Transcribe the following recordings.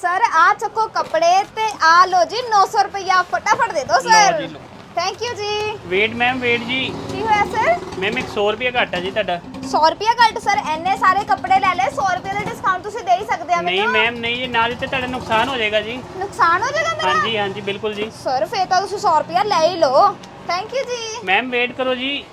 Sir ਆ ਚੱਕੋ ਕੱਪੜੇ ਤੇ ਆ ਲੋ ਜੀ 900 ਰੁਪਇਆ ਫਟਾਫਟ ਦੇ ਦਿਓ ਸਰ। ਲਓ ਜੀ, ਲਓ। ਥੈਂਕ ਯੂ ਜੀ। ਵੇਟ ਮੈਮ ਵੇਟ ਜੀ। ਕੀ ਹੋਇਆ ਸਰ? ਮੈਮ 100 ਰੁਪਏ ਘੱਟ ਆ ਜੀ ਤੁਹਾਡਾ। 100 ਰੁਪਇਆ ਘੱਟ ਸਰ। ਐਨੇ ਸਾਰੇ ਕੱਪੜੇ ਲੈ ਲੈ 100 ਰੁਪਏ ਦਾ ਡਿਸਕਾਊਂਟ ਤੁਸੀਂ ਦੇ ਹੀ ਸਕਦੇ ਆ ਨਹੀਂ ਮੈਮ ਨਹੀਂ ਜੀ ਨਾਲ ਤੇ ਤੁਹਾਡਾ ਨੁਕਸਾਨ ਹੋ ਜਾਏਗਾ ਜੀ। ਨੁਕਸਾਨ ਹੋ ਜਾਏਗਾ ਮੇਰਾ? ਹਾਂਜੀ ਹਾਂਜੀ ਬਿਲਕੁਲ ਜੀ। ਸਰ ਫੇਰ ਤਾਂ ਤੁਸੀਂ 100 ਰੁਪਇਆ ਲੈ ਹੀ ਲਓ। ਥੈਂਕ ਯੂ ਜੀ। ਮੈਮ ਵੇਟ ਕਰੋ ਜੀ।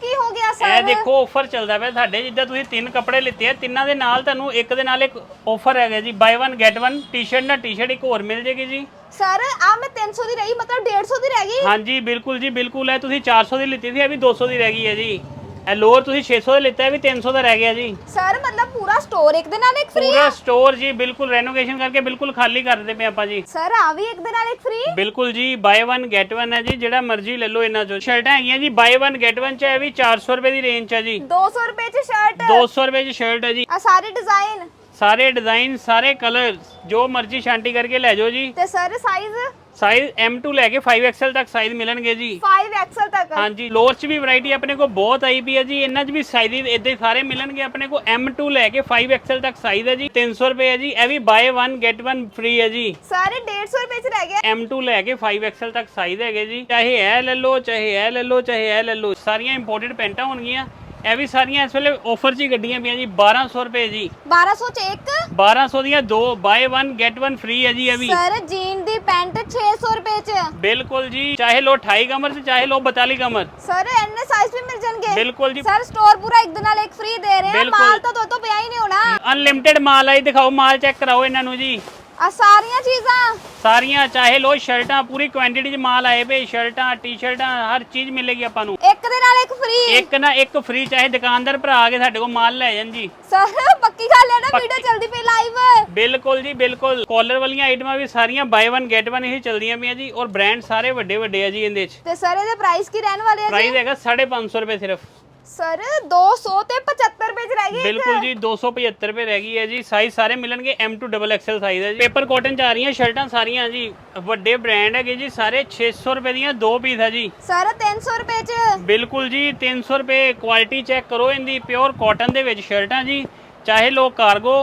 ਕੀ ਹੋ ਗਿਆ ਇਹ ਸਰ? ਦੇਖੋ ਆਫਰ ਚੱਲਦਾ ਪਿਆ ਸਾਡੇ ਜਿੱਦਾਂ ਤੁਸੀਂ ਤਿੰਨ ਕੱਪੜੇ ਲਿੱਤੇ ਆ ਤਿੰਨਾਂ ਦੇ ਨਾਲ ਤੁਹਾਨੂੰ ਇੱਕ ਦੇ ਨਾਲ ਇੱਕ ਆਫਰ ਹੈਗਾ ਜੀ। ਬਾਈ 1 ਗੈਟ 1 ਟੀ-ਸ਼ਰਟ ਨਾਲ ਟੀ-ਸ਼ਰਟ ਇੱਕ ਹੋਰ ਮਿਲ ਜੇਗੀ ਜੀ। ਸਰ ਆ ਮੈਂ 300 ਦੀ ਰਹੀ ਮਤਲਬ 150 ਦੀ ਰਹਿ ਗਈ? ਹਾਂਜੀ ਬਿਲਕੁਲ ਜੀ ਬਿਲਕੁਲ ਹੈ। ਤੁਸੀਂ 400 ਦੀ ਲਿੱਤੀ ਸੀ ਇਹ ਵੀ 200 ਦੀ ਰਹਿ ਗਈ ਹੈ ਜੀ। ਇਹ ਲੋਅਰ ਤੁਸੀਂ 600 ਦਾ ਲਿੱਤਾ ਵੀ 300 ਦਾ ਰਹਿ ਗਿਆ ਜੀ। ਸਰ ਮਤਲਬ ਪੂਰਾ ਸਟੋਰ ਇੱਕ ਦੇ ਨਾਲ ਇੱਕ ਫ੍ਰੀ ਪੂਰਾ ਸਟੋਰ ਜੀ ਬਿਲਕੁਲ ਰੈਨੋਵੇਸ਼ਨ ਕਰਕੇ ਬਿਲਕੁਲ ਖਾਲੀ ਕਰ ਦਿੱਤੇ ਪਏ ਆਪਾਂ ਜੀ। ਸਰ ਆ ਵੀ ਇੱਕ ਦੇ ਨਾਲ ਇੱਕ ਫ੍ਰੀ ਬਿਲਕੁਲ ਜੀ ਬਾਈ 1 ਗੈਟ 1 ਹੈ ਜੀ ਜਿਹੜਾ ਮਰਜ਼ੀ ਲੈ ਲਓ ਇਹਨਾਂ ਚੋਂ। ਸ਼ਰਟਾਂ ਹੈਗੀਆਂ ਜੀ ਬਾਈ 1 ਗੈਟ 1 ਚ ਇਹ ਵੀ 400 ਰੁਪਏ ਦੀ ਰੇਂਜ ਚ ਹੈ ਜੀ 200 ਰੁਪਏ ਚ ਸ਼ਰਟ 200 ਰੁਪਏ ਦੀ ਸ਼ਰਟ ਹੈ ਜੀ। ਆ ਸਾਰੇ ਡਿਜ਼ਾਈਨ ਸਾਰੇ ਡਿਜ਼ਾਈਨ ਸਾਰੇ ਕਲਰ ਜੋ ਮਰਜ਼ੀ ਸ਼ਾਂਟੀ ਕਰਕੇ ਲੈ ਜਾਓ ਜੀ। ਤੇ ਸਰ ਸਾਈਜ਼ ਸਾਈਜ਼ M2 ਲੈ ਕੇ 5XL ਤੱਕ ਸਾਈਜ਼ ਮਿਲਣਗੇ ਜੀ। 5 ਐਕਸਲ ਤੱਕ? ਹਾਂਜੀ ਲੋਅਰ 'ਚ ਵੀ ਵੈਰਾਈਟੀ ਆਪਣੇ ਕੋਲ ਬਹੁਤ ਆਈ ਪਈ ਹੈ ਜੀ। ਇਹਨਾਂ 'ਚ ਵੀ ਸਾਈਜ਼ ਇਦਾਂ ਹੀ ਸਾਰੇ ਮਿਲਣਗੇ ਆਪਣੇ ਕੋਲ। M2 ਲੈ ਕੇ 5XL ਤੱਕ ਸਾਈਜ਼ ਹੈ ਜੀ। 300 ਰੁਪਏ ਹੈ ਜੀ। ਇਹ ਵੀ ਬਾਏ 1 ਗੈਟ 1 ਫ੍ਰੀ ਹੈ ਜੀ। ਸਾਰੇ 150 ਰੁਪਏ ਚ ਰਹਿ ਗਿਆ। M2 ਲੈ ਕੇ 5XL ਤੱਕ ਸਾਈਜ਼ ਹੈਗੇ ਜੀ। ਚਾਹੇ ਇਹ ਲੈ ਲਓ ਚਾਹੇ ਇਹ ਲੈ ਲਓ ਚਾਹੇ ਇਹ ਲੈ ਲਓ। ਸਾਰੀਆਂ ਇੰਪੋਰਟਡ ਪੈਂਟਾਂ ਹੋਣਗੀਆਂ। ਇਹ ਵੀ ਸਾਰੀਆਂ ਇਸ ਵੇਲੇ ਆਫਰ 'ਚ ਹੀ ਗੱਡੀਆਂ ਪਈਆਂ ਜੀ 1200 ਰੁਪਏ ਜੀ। 1200 ਚ ਇੱਕ? 1200 ਦੀਆਂ ਦੋ ਬਾਏ 1 ਗੈਟ 1 ਫ੍ਰੀ ਹੈ ਜੀ ਇਹ ਵੀ। ਸਰ ਜੀਨ ਦੀ ਪੈਂਟ 600 ਰੁਪਏ ਚ। ਬਿਲਕੁਲ ਜੀ ਚਾਹੇ ਲੋ 28 ਕਮਰ ਤੇ ਚਾਹੇ ਲੋ 42 ਕਮਰ। ਸਰ ਐਨੇ ਸਾਈਜ਼ ਵੀ ਮਿਲ ਜਾਣਗੇ। ਬਿਲਕੁਲ ਜੀ। ਸਰ ਸਟੋਰ ਪੂਰਾ ਇੱਕ ਦੇ ਨਾਲ ਇੱਕ ਫ੍ਰੀ ਦੇ ਰਹੇ ਆ। ਬਿਲਕੁਲ। ਮਾਲ ਤਾਂ ਦੋ ਤੋਂ ਪਿਆ ਹੀ ਨਹੀਂ ਹੋਣਾ। ਅਨਲਿਮਿਟਿਡ ਮਾਲ ਆਈ ਦਿਖਾਓ ਮਾਲ ਚੈੱਕ ਕਰਾਓ ਇਹਨਾਂ ਨੂੰ ਜੀ। ਆ ਸਾਰੀਆਂ ਚੀਜ਼ਾਂ? ਸਾਰੀਆਂ ਚਾਹੇ ਲੋ ਸ਼ਰਟਾਂ ਪੂਰੀ ਕੁਆਂਟੀਟੀ 'ਚ ਮਾਲ ਆਏ ਪਏ ਸ਼ਰਟਾਂ ਟੀ-ਸ਼ਰਟਾਂ ਹਰ ਚੀਜ਼ ਮਿਲੇਗੀ ਆਪਾਂ ਨੂੰ। ਇੱਕ ਦੇ ਨਾਲ ਇੱਕ ਫ੍ਰੀ ਇੱਕ ਨਾ ਇੱਕ ਫ੍ਰੀ ਚਾਹੇ ਦੁਕਾਨਦਾਰ ਭਰਾ ਆ ਕੇ ਸਾਡੇ ਕੋਲ ਮਾਲ ਲੈ ਜਾਣ ਜੀ। ਸਰ ਪੱਕੀ ਗੱਲ ਹੈ ਨਾ ਵੀਡੀਓ ਚੱਲਦੀ ਪਈ ਲਾਈਵ ਬਿਲਕੁਲ ਜੀ ਬਿਲਕੁਲ। ਕਾਲਰ ਵਾਲੀਆਂ ਆਈਟਮਾਂ ਵੀ ਸਾਰੀਆਂ ਬਾਈ 1 ਗੈਟ 1 ਇਹ ਚੱਲਦੀਆਂ ਪਈਆਂ ਜੀ ਔਰ ਬ੍ਰਾਂਡ ਸਾਰੇ ਵੱਡੇ ਵੱਡੇ ਆ ਜੀ ਇਹਦੇ 'ਚ। ਤੇ ਸਰ ਇਹਦੇ ਪ੍ਰਾਈਸ ਕੀ ਰਹਿਣ ਵਾਲੇ ਆ ਜੀ? ਪ੍ਰਾਈਸ ਹੈਗਾ 550 ਰੁਪਏ ਸਿਰਫ। ਸਰ 200 ਤੇ 75 ਰੁਪਏ ਚ ਰਹਿ ਗਏ ਬਿਲਕੁਲ ਜੀ 275 ਰੁਪਏ ਰਹਿ ਗਈ ਹੈ ਜੀ। ਸਾਈਜ਼ ਸਾਰੇ ਮਿਲਣਗੇ M2 ਡਬਲ ਐਕਸਲ ਸਾਈਜ਼ ਹੈ ਜੀ। ਪੇਪਰ ਕਾਟਨ ਚ ਆ ਰਹੀਆਂ ਸ਼ਰਟਾਂ ਸਾਰੀਆਂ ਜੀ। ਵੱਡੇ ਬ੍ਰਾਂਡ ਹੈਗੇ ਜੀ ਸਾਰੇ 600 ਰੁਪਏ ਦੀਆਂ ਦੋ ਪੀਸ ਹੈ ਜੀ। ਸਰ 300 ਰੁਪਏ ਚ? ਬਿਲਕੁਲ ਜੀ 300 ਰੁਪਏ ਕੁਆਲਿਟੀ ਚੈੱਕ ਕਰੋ ਇਹਦੀ ਪਿਓਰ ਕਾਟਨ ਦੇ ਵਿੱਚ ਸ਼ਰਟਾਂ ਜੀ। ਚਾਹੇ ਲੋ ਕਾਰਗੋ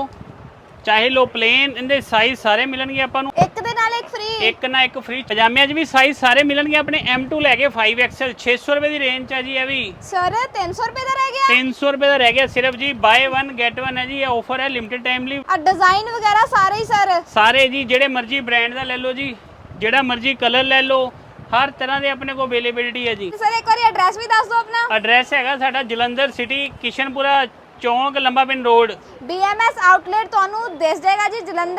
ਚਾਹੇ ਲੋ ਪਲੇਨ ਇਹਦੇ ਸਾਈਜ਼ ਸਾਰੇ ਮਿਲਣਗੇ ਆਪਾਂ ਨੂੰ। ਇੱਕ ਨਾਲ ਇੱਕ ਫ੍ਰੀ ਇੱਕ ਨਾ ਇੱਕ ਫ੍ਰੀ ਪਜਾਮਿਆਂ 'ਚ ਵੀ ਸਾਈਜ਼ ਸਾਰੇ ਮਿਲਣਗੇ ਆਪਣੇ M2 ਲੈ ਕੇ 5XL 600 ਰੁਪਏ ਦੀ ਰੇਂਜ 'ਚ ਹੈ ਜੀ ਇਹ ਵੀ। ਸਰ 300 ਰੁਪਏ ਦਾ ਰਹਿ ਗਿਆ? 300 ਰੁਪਏ ਦਾ ਰਹਿ ਗਿਆ ਸਿਰਫ ਜੀ। ਬਾਏ 1 ਗੈਟ 1 ਹੈ ਜੀ ਇਹ ਆਫਰ ਹੈ ਲਿਮਿਟਿਡ ਟਾਈਮ ਲਈ। ਆ ਡਿਜ਼ਾਈਨ ਵਗੈਰਾ ਸਾਰੇ ਹੀ ਸਰ ਸਾਰੇ ਜੀ ਜਿਹੜੇ ਮਰਜ਼ੀ ਬ੍ਰਾਂਡ ਦਾ ਲੈ ਲਓ ਜੀ। ਜਿਹੜਾ ਮਰਜ਼ੀ ਕਲਰ ਲੈ ਲਓ। ਹਰ ਤਰ੍ਹਾਂ ਦੇ ਆਪਣੇ ਕੋਲ ਅਵੇਲੇਬਿਲਿਟੀ ਹੈ ਜੀ। ਸਰ ਇੱਕ ਵਾਰੀ ਐਡਰੈਸ ਵੀ ਦੱਸ ਦਿਓ ਆਪਣਾ। ਐਡਰੈਸ ਹੈਗਾ ਸਾਡਾ ਜਲੰਧਰ ਸਿਟੀ ਕਿਸ਼ਨਪੁਰਾ ਚੌਂਕ ਲੰਬਾ ਪਿੰਡ ਰੋਡ BMS ਆਊਟਲੈਟ ਤੁਹਾਨੂੰ ਦਿਸ ਜਾਏਗਾ ਜੀ ਜਲੰਧਰ